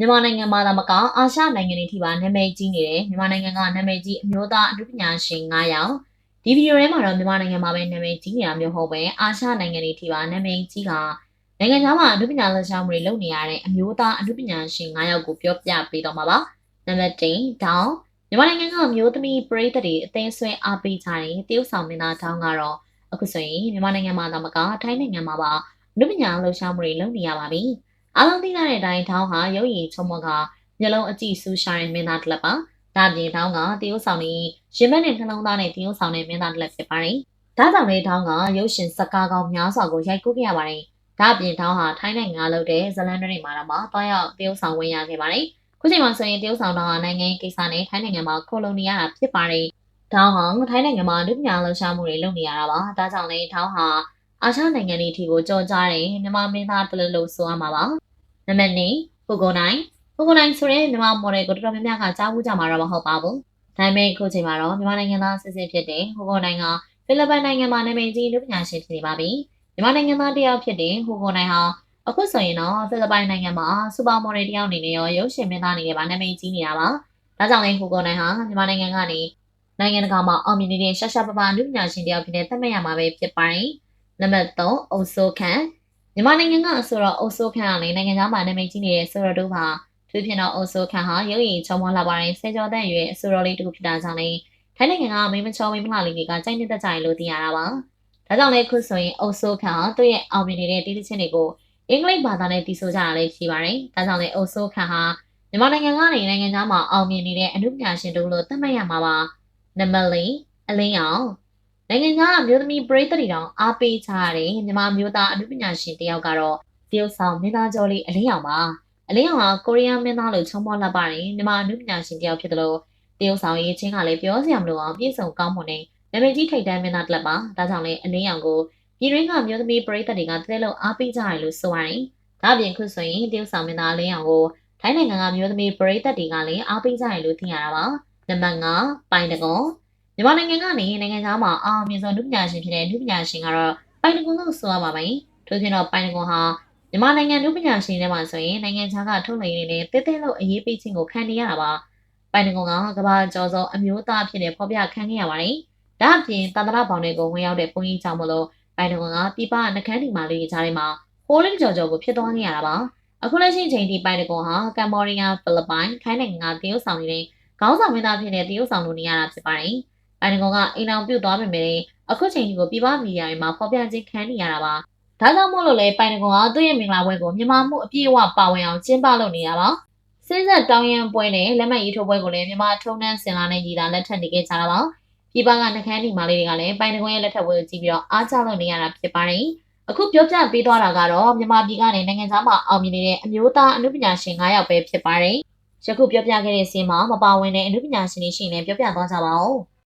မြန်မာနိုင်ငံမှာသာမကအာရှနိုင်ငံတွေထိပါနာမည်ကြီးနေတယ်မြန်မာနိုင်ငံကနာမည်ကြီးအမျိုးသားအမှုပညာရှင်9ယောက်ဒီဗီဒီယိုထဲမှာတော့မြန်မာနိုင်ငံမှာပဲနာမည်ကြီးနေတာမျိုးဟုတ်ပဲအာရှနိုင်ငံတွေထိပါနာမည်ကြီးကနိုင်ငံခြားမှာအမှုပညာလက်ရှားမှုတွေလုပ်နေရတဲ့အမျိုးသားအမှုပညာရှင်9ယောက်ကိုပြောပြပေးတော့မှာပါနံပါတ်1ဒေါင်းမြန်မာနိုင်ငံကမျိုးသမီးပရိသတ်တွေအသိဆွဲအားပေးကြတဲ့တရုတ်ဆောင်မင်းသားဒေါင်းကတော့အခုဆိုရင်မြန်မာနိုင်ငံမှာသာမကထိုင်းနိုင်ငံမှာပါအမှုပညာလှူရှားမှုတွေလုပ်နေရပါပြီ။ အားလုံးသိကြတဲ့အတိုင်းဒေါင်းဟာရုပ်ရည်ချုံမော့ကမျက်လုံးအကြည့်ဆူရှာတဲ့မင်းသားတစ်လက်ပါ။ဒါပြင်ဒေါင်းကတရုတ်ဆောင်နေရင်မက်နဲ့နှလုံးသားနဲ့တရုတ်ဆောင်တဲ့မင်းသားတစ်လက်ဖြစ်ပါတယ်။ဒါကြောင့်လေဒေါင်းကရုပ်ရှင်စကားကောင်းများစွာကိုရိုက်ကူးခဲ့ရပါတယ်။ဒါပြင်ဒေါင်းဟာထိုင်းနိုင်ငံလုပ်တဲ့ဇလန်တွေမှာတော့မှတွားရောက်တရုတ်ဆောင်ဝင်ရခဲ့ပါတယ်။ခုချိန်မှာဆိုရင်တရုတ်ဆောင်တော့နိုင်ငံကိစ္စနဲ့ထိုင်းနိုင်ငံမှာခိုလုံနေရတာဖြစ်ပါတယ်။ဒေါင်းဟာထိုင်းနိုင်ငံမှာလူပညာလှူရှားမှုတွေလုပ်နေရတာပါ။ဒါကြောင့်လေဒေါင်းဟာအာရှနိုင်ငံတွေထိကိုကြော်ကြားတယ်မြန်မာမင်းသားတလူလို့ဆိုရမှာပါ။ နံပါတ်2ဟိုကိုနိုင်ဟိုကိုနိုင်ဆိုတဲ့မြန်မာမော်ဒယ်ကိုတော်တော်များများကကြားဘူးကြမှာတော့မဟုတ်ပါဘူး။ဒါပေမဲ့ခုချိန်မှာတော့မြန်မာနိုင်ငံသားစစ်စစ်ဖြစ်တဲ့ဟိုကိုနိုင်ကဖိလစ်ပိုင်နိုင်ငံမှာနာမည်ကြီးလူပညာရှင်ဖြစ်နေပါပြီ။မြန်မာနိုင်ငံသားတစ်ယောက်ဖြစ်တဲ့ဟိုကိုနိုင်ဟာအခုဆိုရင်တော့ဖိလစ်ပိုင်နိုင်ငံမှာစူပါမော်ဒယ်တစ်ယောက်အနေနဲ့ရောရုပ်ရှင်မင်းသားအနေနဲ့ပါနာမည်ကြီးနေတာပါ။ဒါကြောင့်လေဟိုကိုနိုင်ဟာမြန်မာနိုင်ငံကနေနိုင်ငံတကာမှာအောင်မြင်နေတဲ့ရှာရှာပပလူပညာရှင်တစ်ယောက်ဖြစ်တဲ့သတ်မှတ်ရမှာပဲဖြစ်ပါတယ်။နံပါတ်3အုပ်စိုးခန့် မြန်မာနိုင်ငံကအဆိုတော့အုပ်စိုးခန့်ကလည်းနိုင်ငံသားမှာနာမည်ကြီးနေတဲ့ဆိုတော့တို့ပါသူဖြစ်တော့အုပ်စိုးခန့်ဟာရုပ်ရည်ချုံမလာပါတယ်ဆယ်ကျော်တဲ့ရွယ်အဆိုတော်လေးတူဖြစ်တာကြောင့်လေထိုင်းနိုင်ငံကမိမချောမိမလှလေးတွေကကြိုက်နေတဲ့ကြိုင်လို့သိရတာပါဒါကြောင့်လေခုဆိုရင်အုပ်စိုးခန့်ဟာသူ့ရဲ့အောင်မြင်နေတဲ့တီးတီးချင်းတွေကိုအင်္ဂလိပ်ဘာသာနဲ့တီးဆိုကြတာလေးရှိပါတယ်ဒါကြောင့်လေအုပ်စိုးခန့်ဟာမြန်မာနိုင်ငံကနေနိုင်ငံသားမှာအောင်မြင်နေတဲ့အမှုပညာရှင်တို့လို့သတ်မှတ်ရမှာပါနံပါတ်၄အလင်းအောင် နိုင်ငံသားအမျိုးသမီးပရိသတ်တွေတောင်အားပေးကြတဲ့မြန်မာမျိုးသားအမှုပညာရှင်တယောက်ကတော့တရုတ်ဆောင်မင်းသားကျော်လေးအလင်းအောင်ပါအလင်းအောင်ကကိုရီးယားမင်းသားလို့ချုံမောလှပတယ်မြန်မာအမှုပညာရှင်တယောက်ဖြစ်တယ်လို့တရုတ်ဆောင်ရေးချင်းကလည်းပြောစရာမလိုအောင်ပြည့်စုံကောင်းမွန်တဲ့နာမည်ကြီးထိပ်တန်းမင်းသားတစ်လက်ပါဒါကြောင့်လည်းအလင်းအောင်ကိုပြည်ရင်းကမျိုးသမီးပရိသတ်တွေကတဲလို့အားပေးကြတယ်လို့ဆိုရတယ်ဒါပြင်ခုဆိုရင်တရုတ်ဆောင်မင်းသားအလင်းအောင်ကိုထိုင်းနိုင်ငံကမျိုးသမီးပရိသတ်တွေကလည်းအားပေးကြတယ်လို့သိရတာပါနံပါတ်5ပိုင်တကွန် မြန်မာနိုင်ငံကနေနိုင်ငံသားမှာအောင်မြင်ဆုံးလူပညာရှင်ဖြစ်တဲ့လူပညာရှင်ကတော့ပိုင်တကွန်လို့ဆိုရပါမယ်ထို့ပြင်တော့ပိုင်တကွန်ဟာမြန်မာနိုင်ငံလူပညာရှင်တွေမှာဆိုရင်နိုင်ငံခြားကထုတ်လွှင့်နေတဲ့တဲတဲလို့အရေးပေးခြင်းကိုခံနေရတာပါပိုင်တကွန်ကကမ္ဘာကျော်ဆုံးအမျိုးသားဖြစ်တဲ့ဖော်ပြခံခဲ့ရပါတယ်ဒါအပြင်တန္တရဘောင်တွေကိုဝင်ရောက်တဲ့ပုံကြီးကြောင့်မလို့ပိုင်တကွန်ကပြပနှကန်းဒီမာလေးကြားထဲမှာဟိုးလင်းကြော်ကြော်ကိုဖြစ်သွားခဲ့ရတာပါအခုလက်ရှိချိန်ထိပိုင်တကွန်ဟာကမ်ဘောဒီးယားဖိလစ်ပိုင်ထိုင်းနိုင်ငံကတရုတ်ဆောင်နေတဲ့ခေါင်းဆောင်မင်းသားဖြစ်တဲ့တရုတ်ဆောင်လို့နေရတာဖြစ်ပါတယ်။ ပိုင်တကွန်ကအိမ်အောင်ပြုတ်သွားပေမဲ့အခုချိန်ထိကိုပြပမီဒီယာတွေမှာဖော်ပြခြင်းခံနေရတာပါ။ဒါကြောင့်မို့လို့လေပိုင်တကွန်ကသူ့ရဲ့မင်္ဂလာပွဲကိုမြန်မာမှုအပြည့်အဝပါဝင်အောင်ကျင်းပလုပ်နေတာပါ။စင်းဆက်တောင်းရန်ပွဲနဲ့လက်မှတ်ရေးထိုးပွဲကိုလည်းမြန်မာထုံနှန်းစင်လာနဲ့ညီလာလက်ထပ်နေခဲ့ကြတာပါ။ပြပကနှကန်းဒီမာလေးတွေကလည်းပိုင်တကွန်ရဲ့လက်ထပ်ပွဲကိုကြည့်ပြီးတော့အားကျလုပ်နေရတာဖြစ်ပါတယ်။အခုပြောပြပေးသွားတာကတော့မြန်မာပြည်ကနေနိုင်ငံသားမှာအောင်မြင်နေတဲ့အမျိုးသားအမှုပညာရှင်9ယောက်ပဲဖြစ်ပါတယ်။ယခုပြောပြခဲ့တဲ့စီးမှာမပါဝင်တဲ့အမှုပညာရှင်တွေရှိရင်လည်းပြောပြသွားကြပါဦး